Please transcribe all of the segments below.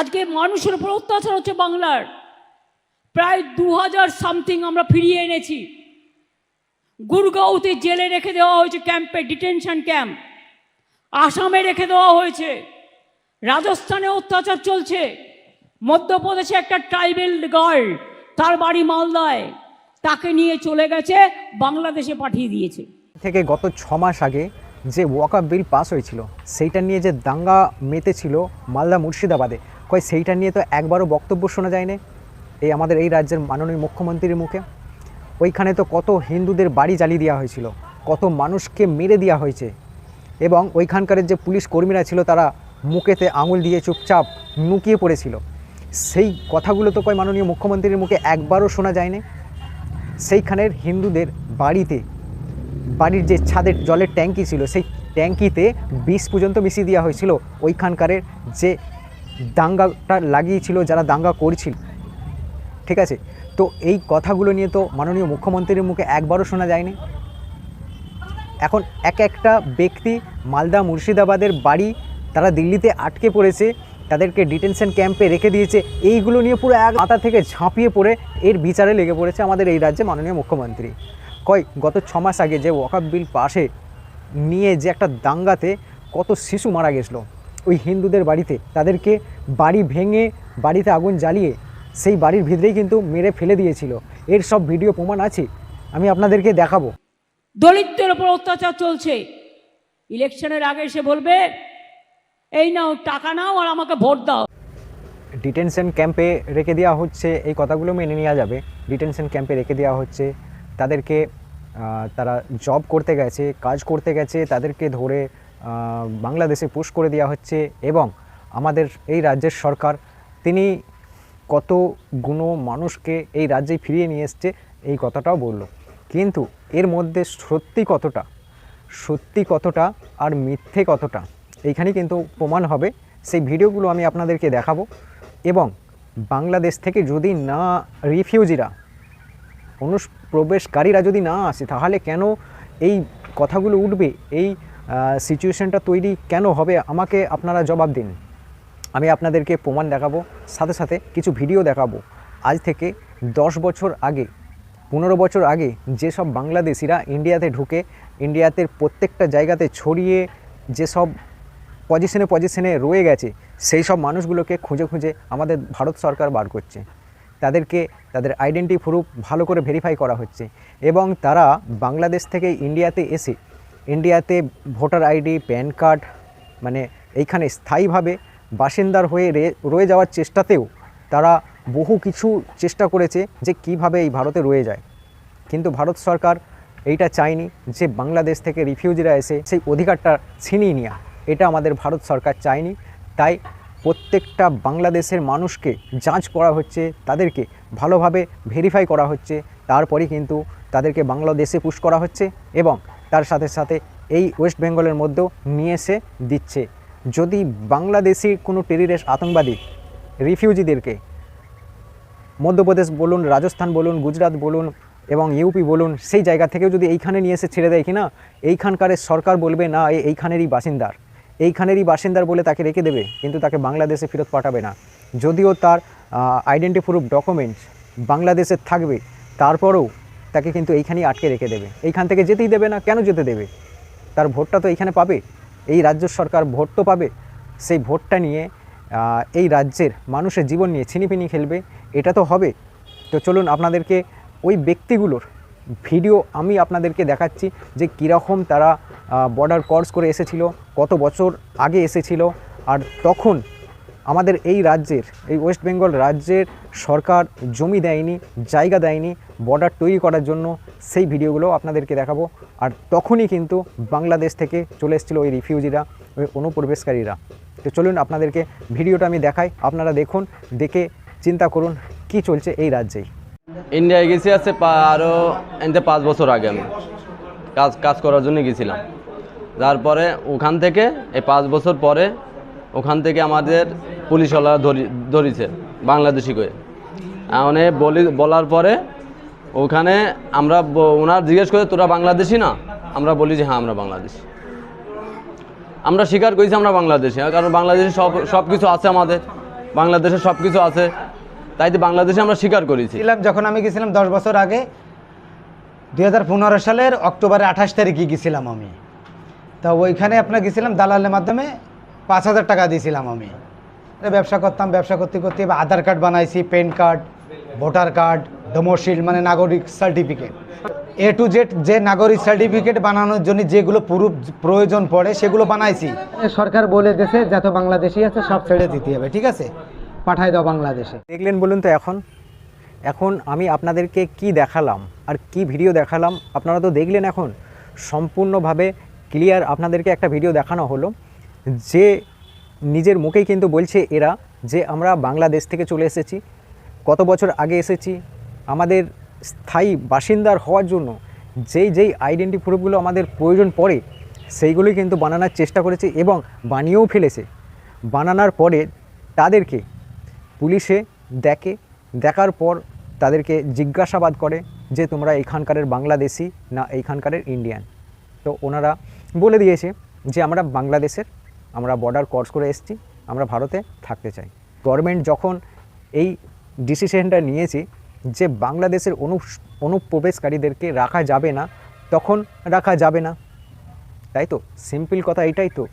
আজকে মানুষের উপর অত্যাচার হচ্ছে বাংলার। প্রায় দু হাজার সামথিং আমরা ফিরিয়ে এনেছি। গুরগাঁওতে জেলে রেখে দেওয়া হয়েছে ক্যাম্পে, ডিটেনশন ক্যাম্প। আসামে রেখে দেওয়া হয়েছে। রাজস্থানে অত্যাচার চলছে। মধ্যপ্রদেশে একটা ট্রাইবেল গার্ল তার বাড়ি মালদায় তাকে নিয়ে চলে গেছে, বাংলাদেশে পাঠিয়ে দিয়েছে। থেকে গত ছ মাস আগে যে ওয়াকআপ বিল পাস হয়েছিল, সেইটা নিয়ে যে দাঙ্গা মেতেছিল মালদা মুর্শিদাবাদে, কয় সেইটা নিয়ে তো একবারও বক্তব্য শোনা যায়নি এই আমাদের এই রাজ্যের মাননীয় মুখ্যমন্ত্রীর মুখে। ওইখানে তো কত হিন্দুদের বাড়ি জ্বালিয়ে দেওয়া হয়েছিল, কত মানুষকে মেরে দেওয়া হয়েছে এবং ওইখানকার যে পুলিশ কর্মীরা ছিল তারা মুখেতে আঙুল দিয়ে চুপচাপ নুকিয়ে পড়েছিল। সেই কথাগুলো তো কয় মাননীয় মুখ্যমন্ত্রীর মুখে একবারও শোনা যায়নি। সেইখানের হিন্দুদের বাড়িতে বাড়ির যে ছাদের জলের ট্যাঙ্কি ছিল, সেই ট্যাঙ্কিতে বিষ পর্যন্ত মিশিয়ে দেওয়া হয়েছিল। ওইখানকারের যে দাঙ্গাটা লাগিয়েছিল, যারা দাঙ্গা করছিল। ঠিক আছে? তো এই কথাগুলো নিয়ে তো মাননীয় মুখ্যমন্ত্রীর মুখে একবারও শোনা যায়নি। এখন এক একটা ব্যক্তি মালদা মুর্শিদাবাদের বাড়ি, তারা দিল্লিতে আটকে পড়েছে, তাদেরকে ডিটেনশন ক্যাম্পে রেখে দিয়েছে, এইগুলো নিয়ে পুরো এক মাথা থেকে ঝাঁপিয়ে পড়ে, এর বিচারে লেগে পড়েছে আমাদের এই রাজ্যে মাননীয় মুখ্যমন্ত্রী। কয় গত ছ মাস আগে যে ওয়াকাপ বিল পাশে নিয়ে যে একটা দাঙ্গাতে কত শিশু মারা গেছিল ওই হিন্দুদের বাড়িতে তাদেরকে বাড়ি ভেঙে বাড়িতে আগুন জ্বালিয়ে সেই বাড়ির ভিতরেই কিন্তু মেরে ফেলে দিয়েছিল। এর সব ভিডিও প্রমাণ আছে আমি আপনাদেরকে দেখাবো। দলিতদের ওপর অত্যাচার চলছে। ইলেকশনের আগে এসে বলবে এই নাও টাকা নাও আর আমাকে ভোট দাও। ডিটেনশন ক্যাম্পে রেখে দেওয়া হচ্ছে এই কথাগুলো মেনে নেওয়া যাবে। ডিটেনশন ক্যাম্পে রেখে দেওয়া হচ্ছে তাদেরকে তারা জব করতে গেছে, কাজ করতে গেছে, তাদেরকে ধরে বাংলাদেশে পুশ করে দেওয়া হচ্ছে এবং আমাদের এই রাজ্যের সরকার, তিনি কত গুণ মানুষকে এই রাজ্যে ফিরিয়ে নিয়ে এসছে, এই কথাটাও বলল। কিন্তু এর মধ্যে সত্যি কতটা? সত্যি কতটা আর মিথ্যে কতটা? এইখানে কিন্তু প্রমাণ হবে। সেই ভিডিওগুলো আমি আপনাদেরকে দেখাবো এবং বাংলাদেশ থেকে যদি না রিফিউজিরা অনুপ্রবেশকারীরা যদি না আসে, তাহলে কেন এই কথাগুলো উঠবে? এই সিচুয়েশনটা তৈরি কেন হবে? আমাকে আপনারা জবাব দিন। আমি আপনাদেরকে প্রমাণ দেখাবো, সাথে সাথে কিছু ভিডিও দেখাবো। আজ থেকে দশ বছর আগে, পনেরো বছর আগে যেসব বাংলাদেশিরা ইন্ডিয়াতে ঢুকে ইন্ডিয়াতে প্রত্যেকটা জায়গাতে ছড়িয়ে যেসব পজিশনে পজিশনে রয়ে গেছে, সেই সব মানুষগুলোকে খুঁজে খুঁজে আমাদের ভারত সরকার বার করছে। তাদেরকে তাদের আইডেন্টি প্রুফ ভালো করে ভেরিফাই করা হচ্ছে। এবং তারা বাংলাদেশ থেকে ইন্ডিয়াতে এসে ইন্ডিয়াতে ভোটার আইডি, প্যান কার্ড মানে এইখানে স্থায়ীভাবে বাসিন্দার হয়ে রয়ে যাওয়ার চেষ্টাতেও তারা বহু কিছু চেষ্টা করেছে যে কীভাবে এই ভারতে রয়ে যায়। কিন্তু ভারত সরকার এইটা চায়নি যে বাংলাদেশ থেকে রিফিউজিরা এসে সেই অধিকারটা ছিনিয়ে নেওয়া এটা আমাদের ভারত সরকার চায়নি। তাই প্রত্যেকটা বাংলাদেশের মানুষকে যাঞ্চ করা হচ্ছে, তাদেরকে ভালোভাবে ভেরিফাই করা হচ্ছে তারপরে কিন্তু তাদেরকে বাংলাদেশে পুশ করা হচ্ছে এবং তার সাথে সাথে এই ওয়েস্ট বেঙ্গলের মধ্যেও নিয়ে এসে দিচ্ছে। যদি বাংলাদেশি কোনো টেরিরেস্ট আতঙ্কবাদী রিফিউজিদেরকে মধ্যপ্রদেশ বলুন, রাজস্থান বলুন, গুজরাট বলুন এবং ইউপি বলুন, সেই জায়গা থেকেও যদি এইখানে নিয়ে এসে ছেড়ে দেয় কিনা, এইখানকার সরকার বলবে, না এইখানেরই বাসিন্দার। এইখানেরই বাসিন্দার বলে তাকে রেখে দেবে, কিন্তু তাকে বাংলাদেশে ফেরত পাঠাবে না। যদিও তার আইডেন্টি প্রুফ ডকুমেন্টস বাংলাদেশের থাকবে, তারপরেও তাকে কিন্তু এইখানেই আটকে রেখে দেবে। এইখান থেকে যেতেই দেবে না, কেন যেতে দেবে? তার ভোটটা তো এইখানে পাবে। এই রাজ্য সরকার ভোট তো পাবে। সেই ভোটটা নিয়ে এই রাজ্যের মানুষের জীবন নিয়ে ছিনিপিনি খেলবে, এটা তো হবে। তো চলুন আপনাদেরকে ওই ব্যক্তিগুলোর ভিডিও আমি আপনাদেরকে দেখাচ্ছি যে কীরকম তারা বর্ডার ক্রস করে এসেছিল, কত বছর আগে এসেছিল, আর তখন আমাদের এই রাজ্যের, এই ওয়েস্ট বেঙ্গল রাজ্যের সরকার জমি দেয়নি, জায়গা দেয়নি বর্ডার তৈরি করার জন্য, সেই ভিডিওগুলো আপনাদেরকে দেখাবো। আর তখনই কিন্তু বাংলাদেশ থেকে চলে এসেছিল ওই রিফিউজিরা ওই অনুপ্রবেশকারীরা। তো চলুন আপনাদেরকে ভিডিওটা আমি দেখাই, আপনারা দেখুন, দেখে চিন্তা করুন কি চলছে এই রাজ্যেই। ইন্ডিয়ায় গেছি আছে আরও এনতে পাঁচ বছর আগে আমি। কাজ কাজ করার জন্য গেছিলাম। তারপরে ওখান থেকে এই পাঁচ বছর পরে ওখান থেকে আমাদের পুলিশওয়ালা ধরি ধরিছে বাংলাদেশি করে। মানে বলি বলার পরে ওখানে আমরা ওনার জিজ্ঞেস করে, তোরা বাংলাদেশি না? আমরা বলি যে হ্যাঁ আমরা বাংলাদেশি। আমরা স্বীকার করেছি, আমরা বাংলাদেশি। কারণ বাংলাদেশে সব সব কিছু আছে আমাদের। বাংলাদেশে সব কিছু আছে। তাই তো বাংলাদেশে আমরা স্বীকার করেছি। ছিলাম যখন আমি গেছিলাম দশ বছর আগে। দু হাজার পনেরো সালের অক্টোবরের আঠাশ তারিখে গেছিলাম আমি। তা ওইখানে আপনার গেছিলাম দালালের মাধ্যমে পাঁচ হাজার টাকা দিয়েছিলাম আমি। ব্যবসা করতাম, ব্যবসা করতে করতে আধার কার্ড বানাইছি, PAN card, voter card, domicile মানে নাগরিক সার্টিফিকেট। এ টু জেড যে নাগরিক সার্টিফিকেট বানানোর জন্য যেগুলো পুরুপ প্রয়োজন পড়ে সেগুলো বানাইছি। সরকার বলে দেশে যত বাংলাদেশি আছে সব ছেড়ে দিতে হবে, ঠিক আছে? পাঠাই দাও বাংলাদেশে। দেখলেন বলুন তো এখন? এখন আমি আপনাদেরকে কি দেখালাম আর কি ভিডিও দেখালাম আপনারা তো দেখলেন এখন। সম্পূর্ণভাবে ক্লিয়ার আপনাদেরকে একটা ভিডিও দেখানো হলো। যে নিজের মুখেই কিন্তু বলছে এরা যে আমরা বাংলাদেশ থেকে চলে এসেছি, কত বছর আগে এসেছি, আমাদের স্থায়ী বাসিন্দার হওয়ার জন্য যেই যেই আইডেন্টি প্রুফগুলো আমাদের প্রয়োজন পড়ে, সেইগুলোই কিন্তু বানানোর চেষ্টা করেছে এবং বানিয়েও ফেলেছে। বানানোর পরে তাদেরকে পুলিশে দেখে, দেখার পর তাদেরকে জিজ্ঞাসাবাদ করে যে তোমরা এখানকারের বাংলাদেশি না এইখানকারের ইন্ডিয়ান। তো ওনারা বলে দিয়েছে যে আমরা বাংলাদেশের, আমরা বর্ডার ক্রস করে এসেছি, আমরা ভারতে থাকতে চাই। গভর্নমেন্ট যখন এই ডিসিশনটা নিয়েছে যে বাংলাদেশের অনু অনুপ্রবেশকারীদেরকে রাখা যাবে না, তখন রাখা যাবে না। তাই তো? সিম্পল কথা এটাই তো।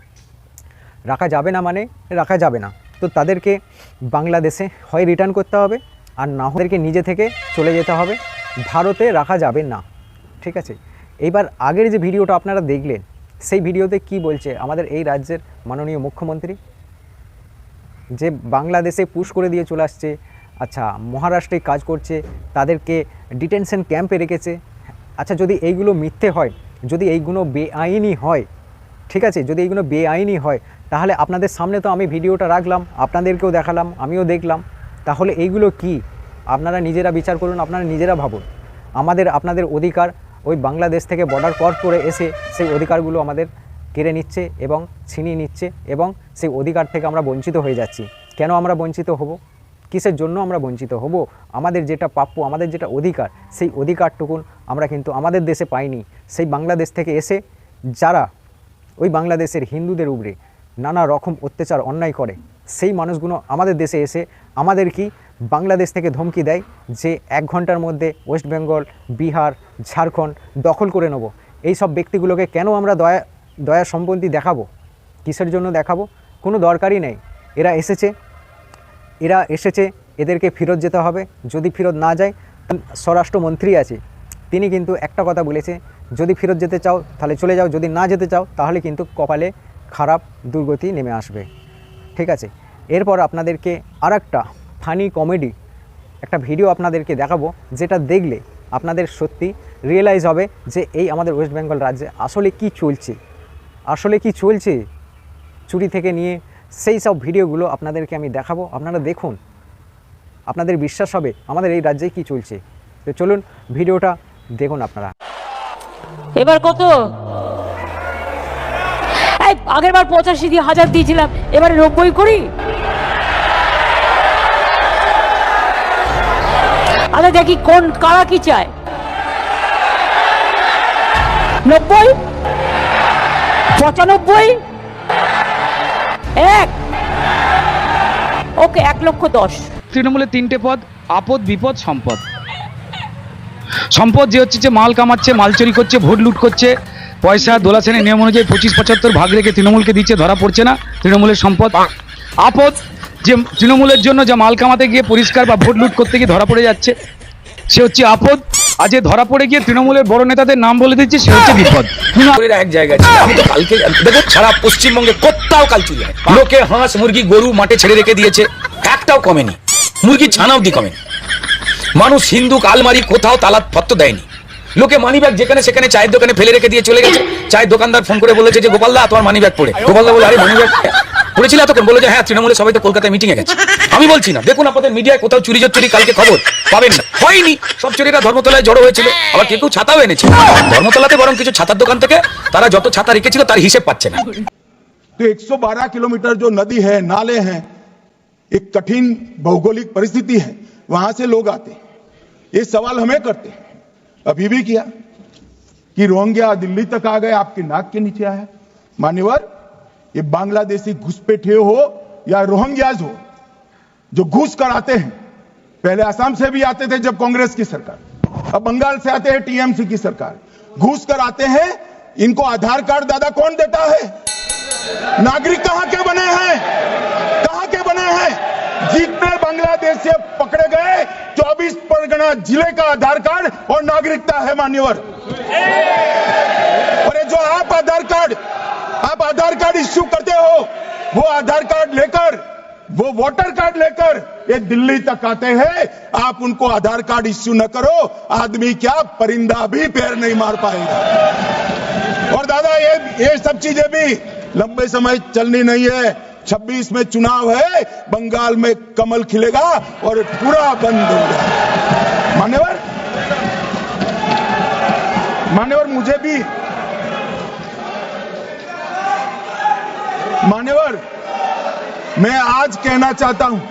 রাখা যাবে না মানে রাখা যাবে না। তো তাদেরকে বাংলাদেশে হয় রিটার্ন করতে হবে, আর না ওদেরকে নিজে থেকে চলে যেতে হবে। ভারতে রাখা যাবে না, ঠিক আছে? এইবার আগের যে ভিডিওটা আপনারা দেখলেন, সেই ভিডিওতে কি বলছে আমাদের এই রাজ্যের মাননীয় মুখ্যমন্ত্রী? যে বাংলাদেশে পুশ করে দিয়ে চলে আসছে আচ্ছা মহারাষ্ট্রে কাজ করছে, তাদেরকে ডিটেনশন ক্যাম্পে রেখেছে। আচ্ছা যদি এইগুলো মিথ্যে হয়, যদি এইগুলো বেআইনি হয়, ঠিক আছে? যদি এইগুলো বেআইনি হয় তাহলে আপনাদের সামনে তো আমি ভিডিওটা রাখলাম, আপনাদেরকেও দেখালাম, আমিও দেখলাম। তাহলে এইগুলো কি? আপনারা নিজেরা বিচার করুন, আপনারা নিজেরা ভাবুন। আমাদের, আপনাদের অধিকার ওই বাংলাদেশ থেকে বর্ডার ক্রস করে এসে সেই অধিকারগুলো আমাদের কেড়ে নিচ্ছে এবং ছিনিয়ে নিচ্ছে এবং সেই অধিকার থেকে আমরা বঞ্চিত হয়ে যাচ্ছি। কেন আমরা বঞ্চিত হব? কিসের জন্য আমরা বঞ্চিত হব? আমাদের যেটা প্রাপ্য, আমাদের যেটা অধিকার, সেই অধিকারটুকুন আমরা কিন্তু আমাদের দেশে পাইনি। সেই বাংলাদেশ থেকে এসে যারা ওই বাংলাদেশের হিন্দুদের উপরে নানা রকম অত্যাচার অন্যায় করে। সেই মানুষগুলো আমাদের দেশে এসে আমাদের কি বাংলাদেশ থেকে ধমকি দেয় যে এক ঘণ্টার মধ্যে ওয়েস্ট বেঙ্গল, বিহার, ঝাড়খণ্ড দখল করে নেব। এই সব ব্যক্তিগুলোকে কেন আমরা দয়া দয়া সম্পত্তি দেখাবো? কিসের জন্য দেখাবো? কোনো দরকারই নেই। এরা এসেছে। এরা এসেছে। এদেরকে ফেরত যেতে হবে। যদি ফেরত না যায় স্বরাষ্ট্রমন্ত্রী আছে। তিনি কিন্তু একটা কথা বলেছে, যদি ফেরত যেতে চাও তাহলে চলে যাও, যদি না যেতে চাও তাহলে কিন্তু কপালে খারাপ দুর্গতি নেমে আসবে। ঠিক আছে? এরপর আপনাদেরকে আর একটা ফানি কমেডি একটা ভিডিও আপনাদেরকে দেখাবো, যেটা দেখলে আপনাদের সত্যি রিয়েলাইজ হবে যে এই আমাদের ওয়েস্ট বেঙ্গল রাজ্যে আসলে কি চলছে। আসলে কি চলছে? চুরি থেকে নিয়ে সেই সব ভিডিওগুলো আপনাদেরকে আমি দেখাবো। আপনারা দেখুন, আপনাদের বিশ্বাস হবে আমাদের এই রাজ্যে কি চলছে। তো চলুন ভিডিওটা দেখুন আপনারা। এবার কত? আগের বার পঁচাশি দিয়ে হাজার দিয়েছিলাম, এবারে নব্বই করি। আচ্ছা দেখি কোন, কারা কি চায়? নব্বই? পঁচানব্বই? এক? ওকে, এক লক্ষ দশ। তৃণমূলের তিনটে পদ, আপদ, বিপদ, সম্পদ। সম্পদ যে হচ্ছে যে মাল কামাচ্ছে, মাল চুরি করছে, ভোট লুট করছে, পয়সা দোলা শ্রেণির নিয়ম অনুযায়ী পঁচিশ, পঁচাত্তর ভাগ রেখে তৃণমূলকে দিচ্ছে, ধরা পড়ছে না, তৃণমূলের সম্পদ। আপদ যে তৃণমূলের জন্য যে মাল কামাতে গিয়ে পরিষ্কার বা ভোট লুট করতে গিয়ে ধরা পড়ে যাচ্ছে, সে হচ্ছে আপদ। যে ধরা পড়ে গিয়ে তৃণমূলের বড় নেতাদের নাম বলে দিচ্ছে, সে হচ্ছে বিপদ। এক জায়গায় আমি তো কালকে দেখো, সারা পশ্চিমবঙ্গে কোথাও কাল চুরি লোকে হাঁস, মুরগি, গরু, মাঠে ছেড়ে রেখে দিয়েছে। একটাও কমেনি। মুরগি ছানা অব্দি কমেনি। মানুষ হিন্দু আলমারি কোথাও তালা পত্র দেয়নি লোকে মানি ব্যাগ যেখানে সেখানে চায়ের দোকানে ফেলে রেখে দিয়ে চলে গেছে চায়ের দোকানদার ফোন করে বলেছে যে গোপালদা তোমার মানি ব্যাগ পড়ে গোপালদা বলে আরে মানি ব্যাগ পড়েছিল এতক্ষণ বলে যে হ্যাঁ তৃণমূলের সবাই তো কলকাতায় মিটিং এ গেছে আমি বলছি না দেখুন আপনাদের মিডিয়ায় কোথাও চুরি চুরি কালকে খবর পাবেন না হয়নি সব চুরিরা ধর্মতলায় জড়ো হয়েছিল আবার কেউ কেউ ছাতাও এনেছে ধর্মতলাতে বরং কিছু ছাতার দোকান থেকে তারা যত ছাতা রেখেছিল তার হিসেব পাচ্ছে না तो 112 किलोमीटर जो नदी है नाले हैं एक कठिन भौगोलिक परिस्थिति है वहाँ से लोग आते ये सवाल हमें करते अभी भी किया कि रोहिंग्या दिल्ली तक आ गए, आपके नाक के नीचे आया। मान्यवर, ये बांग्लादेशी घुसपैठे हो या रोहिंग्याज हो, जो घूस कर आते हैं, पहले असम से भी आते थे जब कांग्रेस की सरकार, अब बंगाल से आते हैं, टीएमसी की सरकार। घूस कर आते हैं, इनको आधार कार्ड दादा कौन देता है? नागरिक कहाँ के बने हैं? कहाँ के बने हैं? जितने बांग्लादेश से पकड़े गए 24 परगना ज़िले का आधार कार्ड और नागरिकता है मान्यवर। और जो आप आधार कार्ड, आप आधार कार्ड इश्यू करते हो, वो आधार कार्ड लेकर, वो वोटर कार्ड लेकर ये दिल्ली तक आते हैं। आप उनको आधार कार्ड इश्यू न करो, आदमी क्या परिंदा भी पैर नहीं मार पाएगा। और दादा, ये ये सब चीज़ें भी लंबे समय चलनी नहीं है। 26 में चुनाव है, बंगाल में कमल खिलेगा और पूरा बंद होगा मान्यवर मान्यवर मुझे भी। मान्यवर मैं आज कहना चाहता हूँ,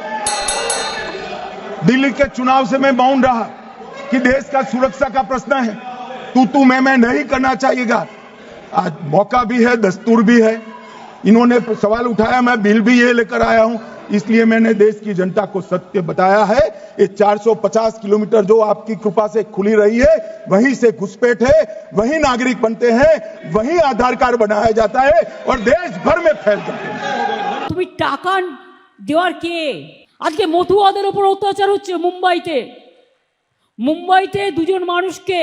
दिल्ली के चुनाव से मैं मौन रहा कि देश का सुरक्षा का प्रश्न है। तू तू मैं मैं नहीं करना चाहिएगा। आज मौका भी है, दस्तूर भी है। इन्होंने सवाल उठाया मैं बिल भी ये लेकर आया हूं इसलिए मैंने देश की जनता को सत्य बताया है ये 450 किलोमीटर जो आपकी कृपा से खुली रही है वहीं से घुसपैठ है वहीं नागरिक बनते हैं वहीं आधार कार्ड बनाया जाता है और देश भर में फैल जाते हैं তুমি টাকা দেওয়ার কে আজকে মতুয়াদের ওপর অত্যাচার হচ্ছে মুম্বাইতে মুম্বাইতে দুজন মানুষকে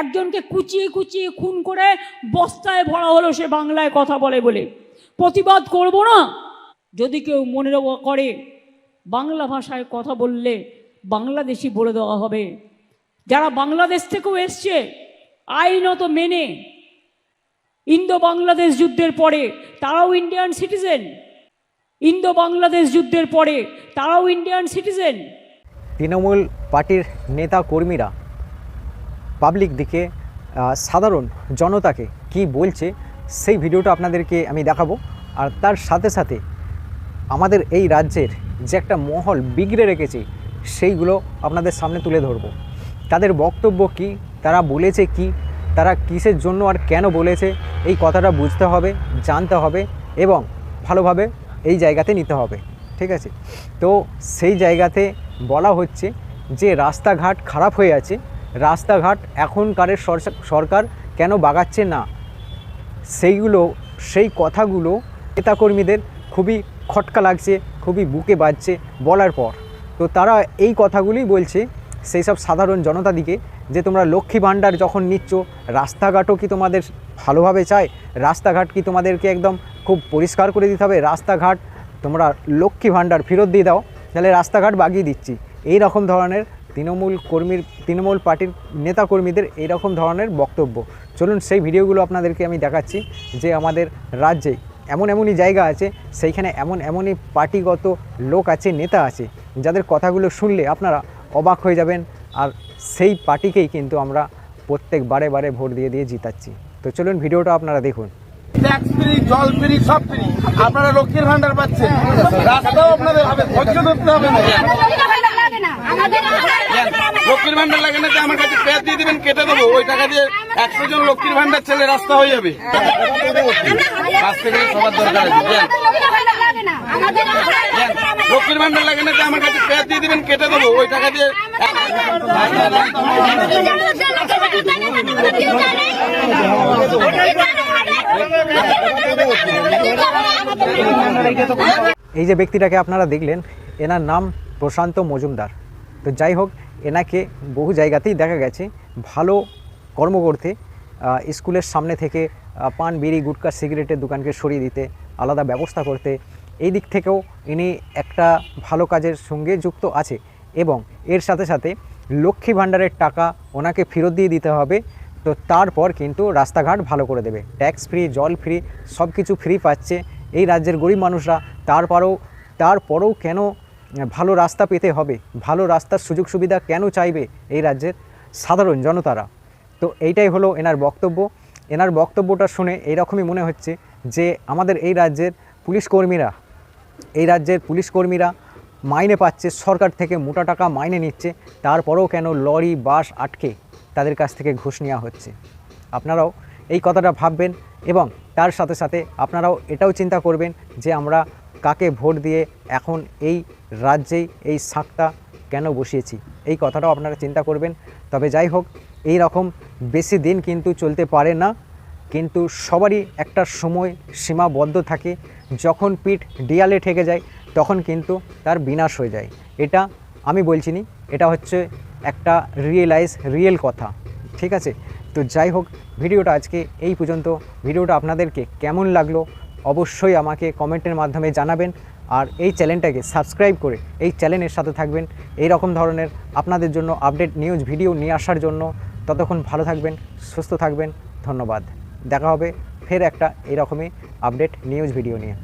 একজনকে কুচিয়ে কুচিয়ে খুন করে বস্তায় ভরা হলো সে বাংলায় কথা বলে বলে প্রতিবাদ করব না। যদি কেউ মনে করে, বাংলা ভাষায় কথা বললে বাংলাদেশি বলে দেওয়া হবে। যারা বাংলাদেশ থেকেও এসছে, আইনত মেনে ইন্দো বাংলাদেশ যুদ্ধের পরে তারাও ইন্ডিয়ান সিটিজেন ইন্দো বাংলাদেশ যুদ্ধের পরে তারাও ইন্ডিয়ান সিটিজেন তৃণমূল পার্টির নেতা কর্মীরা পাবলিক দিকে সাধারণ জনতাকে কি বলছে সেই ভিডিওটা আপনাদেরকে আমি দেখাবো। আর তার সাথে সাথে আমাদের এই রাজ্যের যে একটা মহল বিগড়ে রেখেছে, সেইগুলো আপনাদের সামনে তুলে ধরবো। তাদের বক্তব্য কি? তারা বলেছে কি? তারা কিসের জন্য আর কেন বলেছে? এই কথাটা বুঝতে হবে, জানতে হবে এবং ভালোভাবে এই জায়গাতে নিতে হবে। ঠিক আছে? তো সেই জায়গাতে বলা হচ্ছে যে রাস্তাঘাট খারাপ হয়ে আছে। রাস্তাঘাট এখনকারের সরকার কেন বাগাচ্ছে না? সেইগুলো, সেই কথাগুলো নেতাকর্মীদের খুবই খটকা লাগছে, খুবই বুকে বাজছে বলার পর। তো তারা এই কথাগুলি বলছে সেই সব সাধারণ জনতাদিকে যে তোমরা লক্ষ্মী ভাণ্ডার যখন নিচ্ছ, রাস্তাঘাটও কি তোমাদের ভালোভাবে চায়? রাস্তাঘাট কি তোমাদেরকে একদম খুব পরিষ্কার করে দিতে হবে? রাস্তাঘাট তোমরা লক্ষ্মী ভাণ্ডার ফেরত দিয়ে দাও, তাহলে রাস্তাঘাট বাগিয়ে দিচ্ছি। এই রকম ধরনের তৃণমূল কর্মীর, তৃণমূল পার্টির নেতাকর্মীদের এইরকম ধরনের বক্তব্য। চলুন সেই ভিডিওগুলো আপনাদেরকে আমি দেখাচ্ছি যে আমাদের রাজ্যে এমন এমনই জায়গা আছে, সেইখানে এমন এমনই পার্টিগত লোক আছে, নেতা আছে, যাদের কথাগুলো শুনলে আপনারা অবাক হয়ে যাবেন। আর সেই পার্টিকেই কিন্তু আমরা প্রত্যেক বারে বারে ভোট দিয়ে দিয়ে জিতাচ্ছি। তো চলুন ভিডিওটা আপনারা দেখুন। আপনারা লক্ষ্মীর ভান্ডার পাচ্ছেন। রাস্তাও আপনাদের হবে, ধৈর্য ধরতে হবে না। লক্ষ্মীর ভান্ডার লাগে না যে আমার কাছে পেঁয়াজ দিয়ে দেবেন, কেটে দেবো। ওই টাকা দিয়ে একশো জন লক্ষ্মীর ভান্ডার ছেলে রাস্তা হয়ে যাবে। কাছ থেকে সবার দরকার আছে। লক্ষ্মীর ভান্ডার লাগে না যে আমার কাছে পেঁয়াজ দিয়ে দেবেন, কেটে দেবো। ওই টাকা দিয়ে এই যে ব্যক্তিটাকে আপনারা দেখলেন, এনার নাম প্রশান্ত মজুমদার। তো যাই হোক, এনাকে বহু জায়গাতেই দেখা গেছে। ভালো কর্ম করতে স্কুলের সামনে থেকে পান, বিড়ি, গুটকা, সিগারেটের দোকানকে সরিয়ে দিতে, আলাদা ব্যবস্থা করতে, এই দিক থেকেও ইনি একটা ভালো কাজের সঙ্গে যুক্ত আছে এবং এর সাথে সাথে লক্ষ্মী ভাণ্ডারের টাকা ওনাকে ফেরত দিয়ে দিতে হবে। তো তারপর কিন্তু রাস্তাঘাট ভালো করে দেবে। ট্যাক্স ফ্রি, জল ফ্রি সব কিছু ফ্রি পাচ্ছে। এই রাজ্যের গরিব মানুষরা, তারপরেও তারপরেও কেন ভালো রাস্তা পেতে হবে। ভালো রাস্তার সুযোগ সুবিধা কেন চাইবে এই রাজ্যের সাধারণ জনতারা? তো এইটাই হলো এনার বক্তব্য। এনার বক্তব্যটা শুনে এইরকমই মনে হচ্ছে যে আমাদের এই রাজ্যের পুলিশ কর্মীরা, এই রাজ্যের পুলিশ কর্মীরা মাইনে পাচ্ছে, সরকার থেকে মোটা টাকা মাইনে নিচ্ছে, তারপরেও কেন লরি, বাস আটকে তাদের কাছ থেকে ঘুষ নেওয়া হচ্ছে? আপনারাও এই কথাটা ভাববেন এবং তার সাথে সাথে আপনারাও এটাও চিন্তা করবেন যে আমরা কাকে ভোট দিয়ে এখন এই রাজ্যেই এই শাঁখটা কেন বসিয়েছি? এই কথাটাও আপনারা চিন্তা করবেন। তবে যাই হোক, এই রকম বেশি দিন কিন্তু চলতে পারে না। কিন্তু সবারই একটা সময় সীমাবদ্ধ থাকে। যখন পিঠ ডিয়ালে ঠেকে যায়, তখন কিন্তু তার বিনাশ হয়ে যায়। এটা আমি বলছি নি, এটা হচ্ছে একটা রিয়েলাইজ রিয়েল কথা। ঠিক আছে? তো যাই হোক, ভিডিওটা আজকে এই পর্যন্ত। ভিডিওটা আপনাদেরকে কেমন লাগল? অবশ্যই আমাকে কমেন্টের মাধ্যমে জানাবেন। আর এই চ্যানেলটাকে সাবস্ক্রাইব করে এই চ্যানেলের সাথে থাকবেন। এই রকম ধরনের আপনাদের জন্য আপডেট নিউজ, ভিডিও নিয়ে আসার জন্য ততক্ষণ ভালো থাকবেন, সুস্থ থাকবেন। ধন্যবাদ। দেখা হবে ফের একটা এরকমই আপডেট নিউজ, ভিডিও নিয়ে।